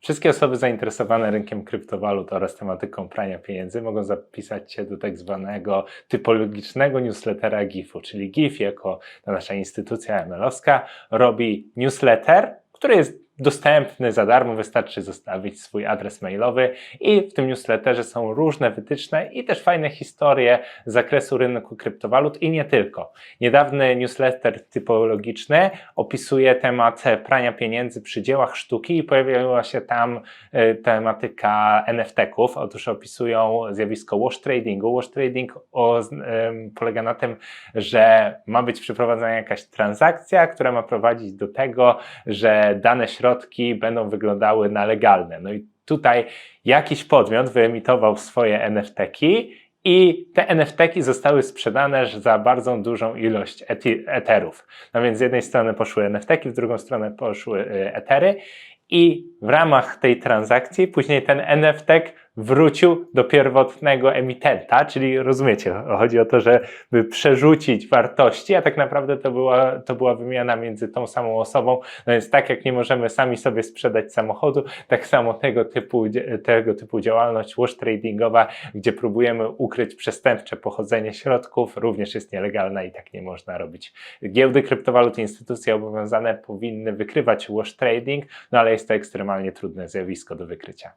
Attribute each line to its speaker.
Speaker 1: Wszystkie osoby zainteresowane rynkiem kryptowalut oraz tematyką prania pieniędzy mogą zapisać się do tak zwanego typologicznego newslettera GIF-u, czyli GIF jako nasza instytucja ML-owska robi newsletter, który jest dostępny za darmo, wystarczy zostawić swój adres mailowy i w tym newsletterze są różne wytyczne i też fajne historie z zakresu rynku kryptowalut i nie tylko. Niedawny newsletter typologiczny opisuje temat prania pieniędzy przy dziełach sztuki i pojawiła się tam e, tematyka NFT-ków. Otóż opisują zjawisko wash tradingu. Wash trading o, polega na tym, że ma być przeprowadzana jakaś transakcja, która ma prowadzić do tego, że dane środki będą wyglądały na legalne. No i tutaj jakiś podmiot wyemitował swoje NFT-ki i te NFT-ki zostały sprzedane za bardzo dużą ilość eterów. No więc z jednej strony poszły NFT-ki, w drugą stronę poszły y, etery i w ramach tej transakcji później ten NFT wrócił do pierwotnego emitenta, czyli rozumiecie, chodzi o to, żeby przerzucić wartości, a tak naprawdę to była, to była wymiana między tą samą osobą. No więc tak jak nie możemy sami sobie sprzedać samochodu, tak samo tego typu, tego typu działalność wash tradingowa, gdzie próbujemy ukryć przestępcze pochodzenie środków, również jest nielegalna i tak nie można robić. Giełdy kryptowalut instytucje obowiązane powinny wykrywać wash trading, no ale jest to ekstremalnie trudne zjawisko do wykrycia.